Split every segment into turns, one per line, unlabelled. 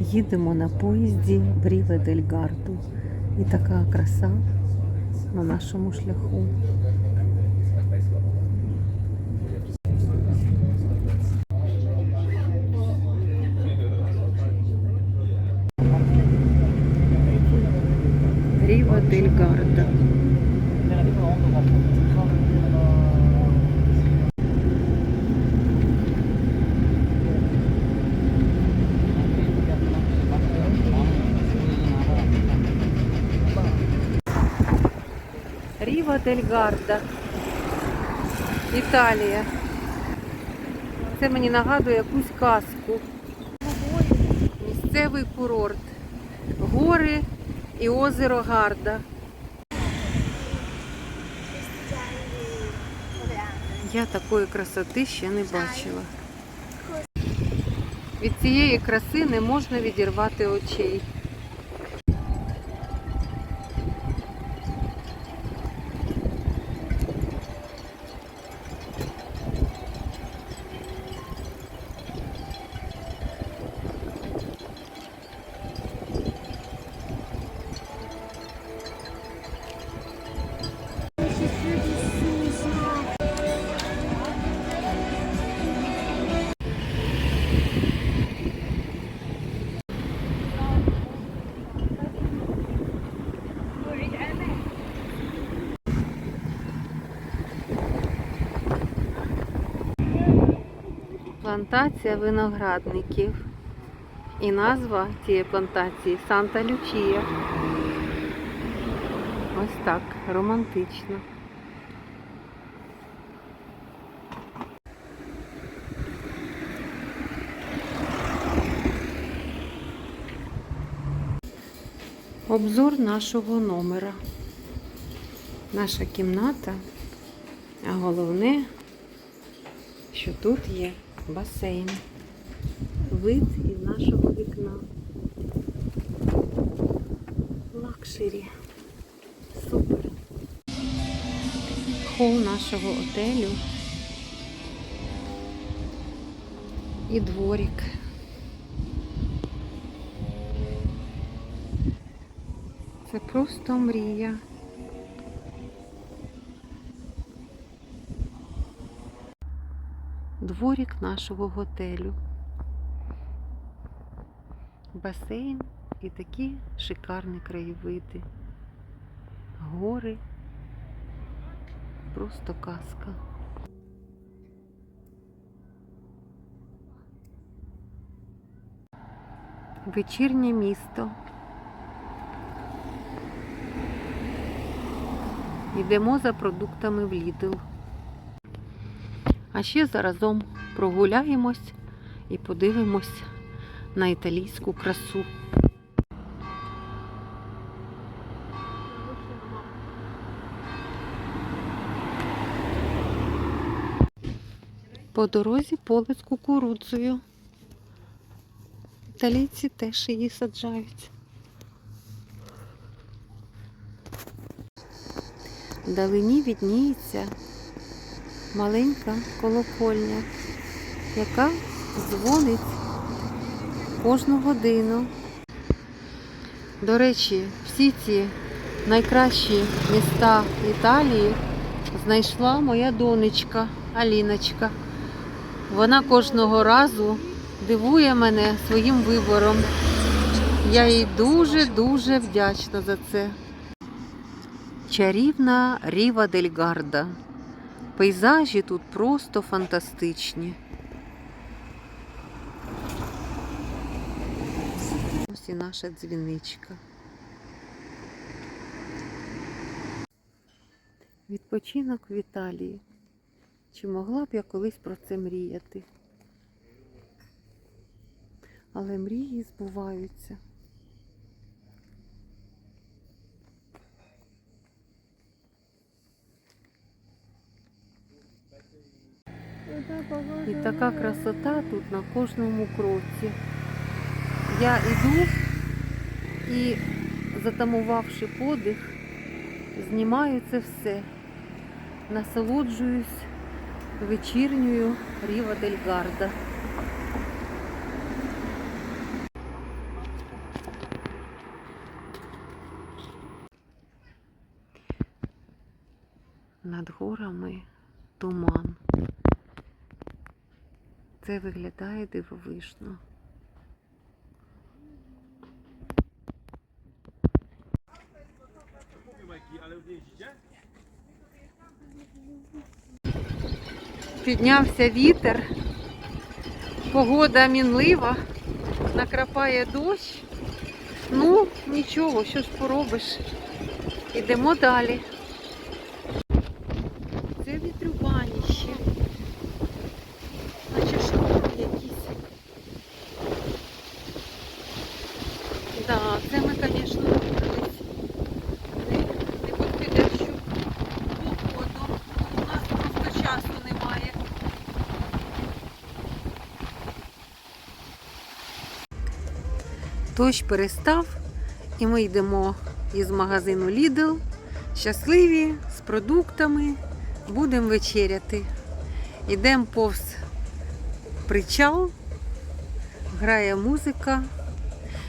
Їдемо на поїзді в Ріве дель Гарду. І така краса на нашому шляху. Ріва дель Гарда. Ріва дель Гарда. Італія. Це мені нагадує якусь казку. Місцевий курорт. Гори і озеро Гарда. Я такої красоти ще не бачила. Від цієї краси не можна відірвати очей. Плантація виноградників. І назва цієї плантації Санта Лючія. Ось так, романтично. Обзор нашого номера. Наша кімната, а головне, що тут є басейн. Вид із нашого вікна. Лакшері. Супер. Хол нашого отелю. І дворик. Це просто мрія. Дворик нашого готелю. Басейн і такі шикарні краєвиди. Гори. Просто казка. Вечірнє місто. Йдемо за продуктами в Лідл. А ще заразом прогуляємось і подивимось на італійську красу. По дорозі поле з кукурудзою. Італійці теж її саджають. Вдалині відніється маленька колокольня, яка дзвонить кожну годину. До речі, всі ці найкращі міста Італії знайшла моя донечка Аліночка. Вона кожного разу дивує мене своїм вибором. Я їй дуже-дуже вдячна за це. Чарівна Ріва дель Гарда. Пейзажі тут просто фантастичні. Ось і наша дзвіничка. Відпочинок в Італії. Чи могла б я колись про це мріяти? Але мрії збуваються. І така красота тут на кожному кроці. Я йду і, затамувавши подих, знімаю це все, насолоджуюсь вечірньою Ріва дель Гарда. над горами туман. Це виглядає дивовижно. Піднявся вітер, погода мінлива, накрапає дощ. Ну, нічого, що ж поробиш. Ідемо далі. Да, це ми, звісно, вибрались. Не, не підходящу погоду. У нас просто часу немає. Дощ перестав, і ми йдемо із магазину Lidl. Щасливі з продуктами. Будемо вечеряти. Йдемо повз причал, грає музика.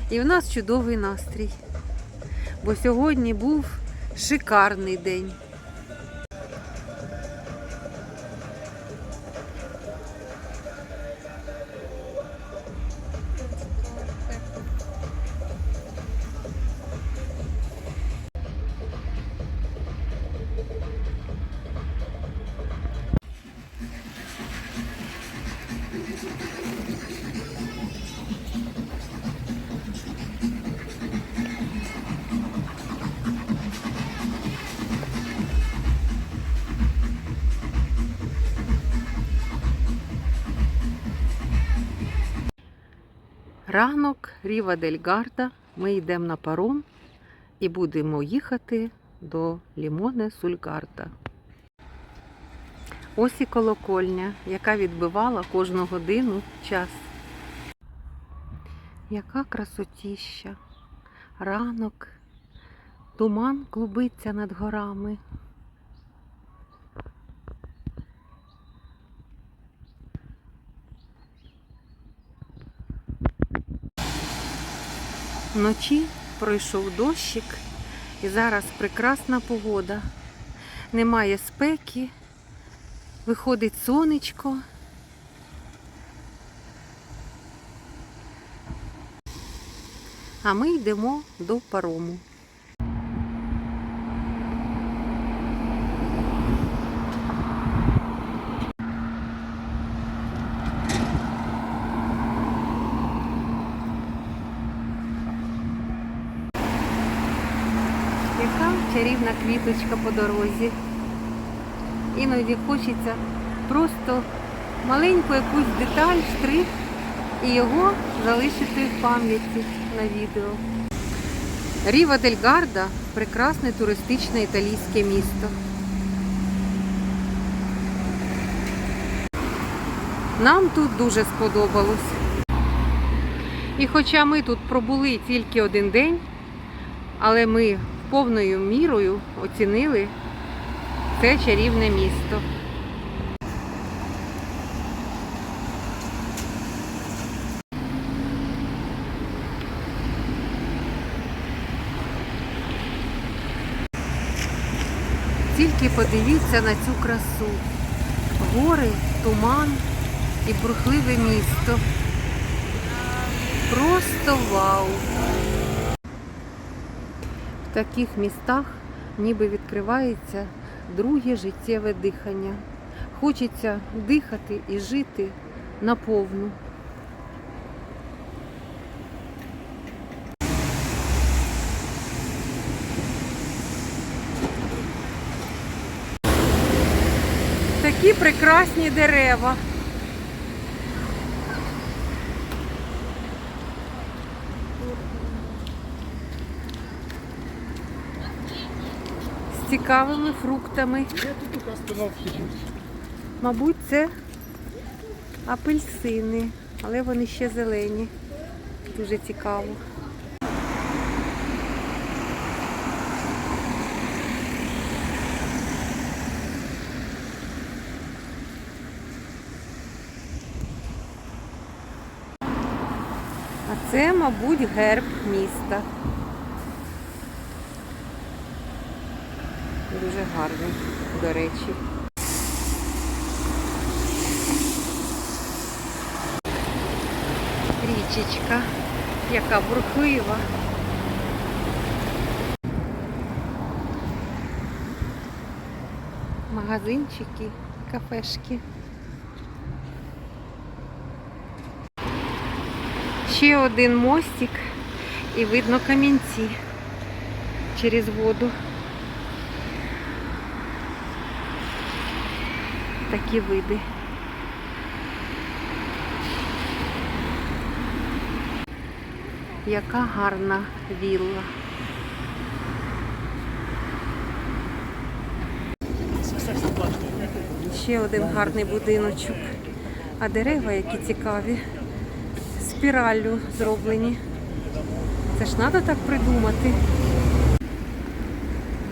І в нас чудовий настрій. Бо сьогодні був шикарний день. Ранок Ріва дель Гарда. Ми йдемо на паром і будемо їхати до Лімоне Сульгарда. Ось і колокольня, яка відбивала кожну годину час. Яка красотіща. Ранок, туман клубиться над горами. Вночі пройшов дощик і зараз прекрасна погода. Немає спеки, виходить сонечко. А ми йдемо до парому. Яка чарівна квіточка по дорозі. Іноді хочеться просто маленьку якусь деталь, штрих і його залишити в пам'яті на відео. Ріва дель Гарда прекрасне туристичне італійське місто. Нам тут дуже сподобалось. І хоча ми тут пробули тільки один день, але ми повною мірою оцінили це чарівне місто. Тільки подивіться на цю красу. Гори, туман і бурхливе місто. Просто вау! В таких містах ніби відкривається друге життєве дихання. Хочеться дихати і жити наповну. Такі прекрасні дерева. Цікавими фруктами. Мабуть, це апельсини, але вони ще зелені. Дуже цікаво. А це, мабуть, герб міста. Дуже гарний до речі. Річечка, яка бурхлива. Магазинчики, кафешки. Ще один мостик і видно камінці через воду. Такі види. Яка гарна вілла. Ще один гарний будиночок. А дерева, які цікаві, спіраллю зроблені. Це ж треба так придумати.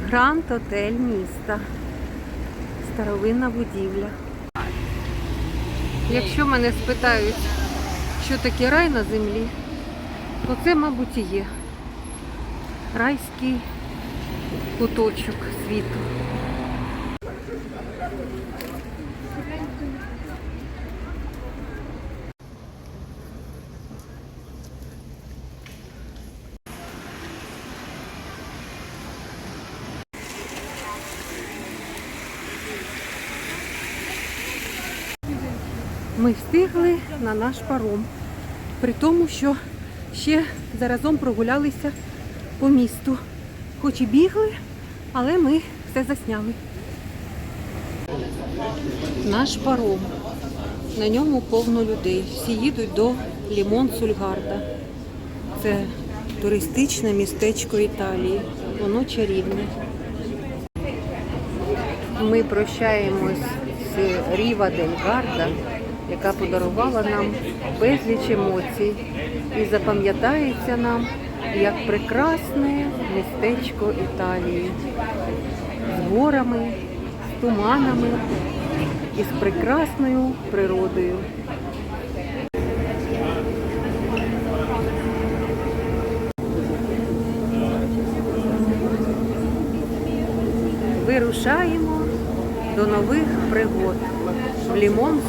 Гранд Отель міста. Старовинна будівля. Якщо мене спитають, що таке рай на землі, то це, мабуть, і є. Райський куточок світу. Ми встигли на наш паром. При тому, що ще заразом прогулялися по місту. Хоч і бігли, але ми все засняли. Наш паром. На ньому повно людей. Всі їдуть до Лімон Сульгарда. Це туристичне містечко Італії. Воно чарівне. Ми прощаємось з Ріва Дель Гарда, яка подарувала нам безліч емоцій і запам'ятається нам як прекрасне містечко Італії з горами, з туманами і з прекрасною природою. Вирушаємо до нових пригод в Лімон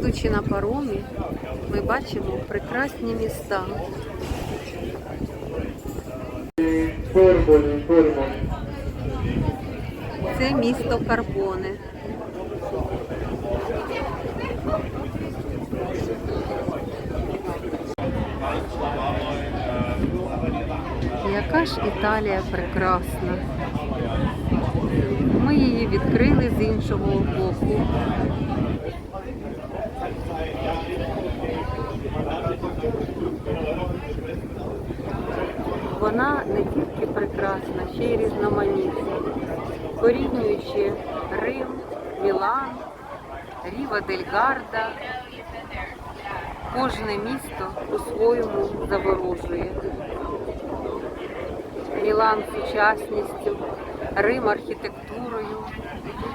Їдучи на паромі, ми бачимо прекрасні міста. Це місто Карбоне. Яка ж Італія прекрасна. Ми її відкрили з іншого боку. Вона не тільки прекрасна, ще й різноманітна. Порівнюючи Рим, Мілан, Ріва дель Гарда, кожне місто по-своєму заворожує. Мілан сучасністю, Рим архітектурою,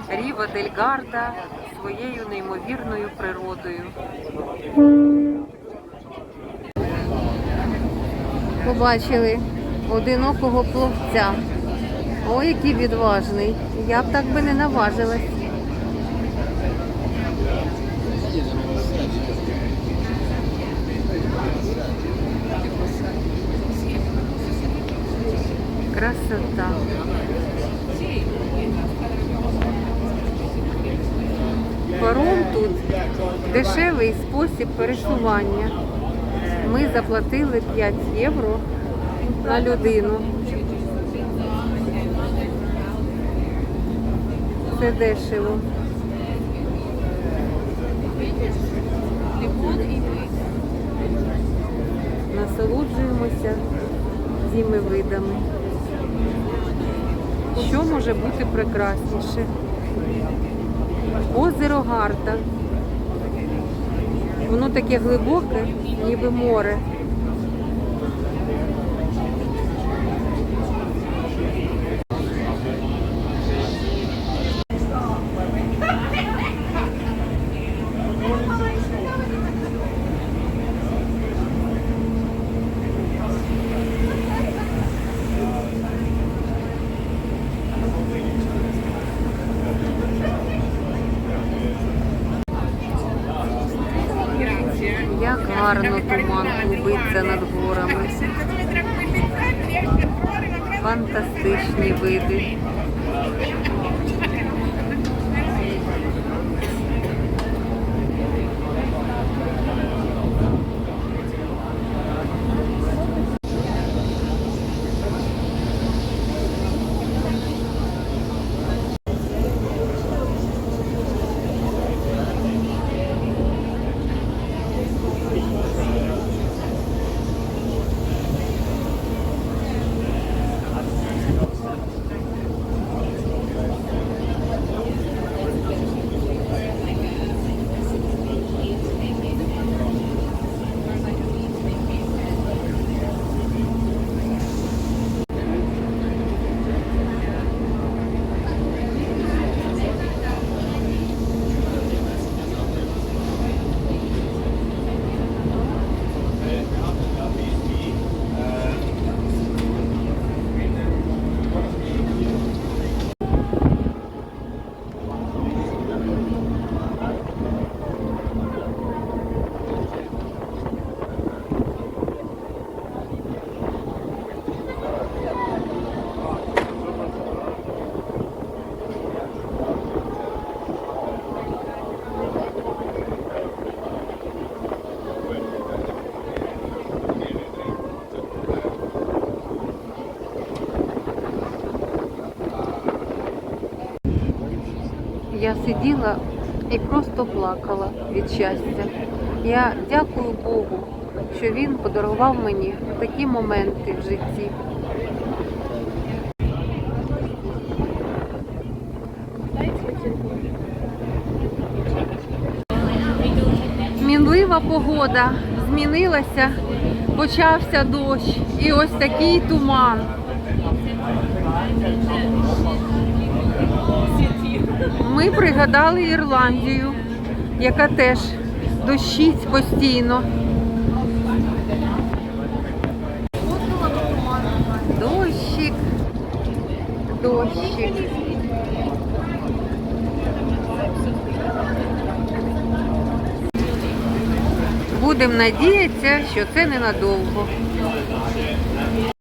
Ріва дель Гарда своєю неймовірною природою. Побачили одинокого пловця. Ой, який відважний. Я б так би не наважилась. Красота. Паром тут дешевий спосіб пересування. Ми заплатили 5 євро на людину. Це дешево. Насолоджуємося цими видами. Що може бути прекрасніше? Озеро Гарда. Воно таке глибоке, ніби море. Як гарно туман клубиться над горами. Фантастичні види. Сиділа і просто плакала від щастя. Я дякую Богу, що він подарував мені такі моменти в житті. Мінлива погода змінилася, почався дощ і ось такий туман. Ми пригадали Ірландію, яка теж дощить постійно. Дощик, дощик. Будемо надіятися, що це ненадовго.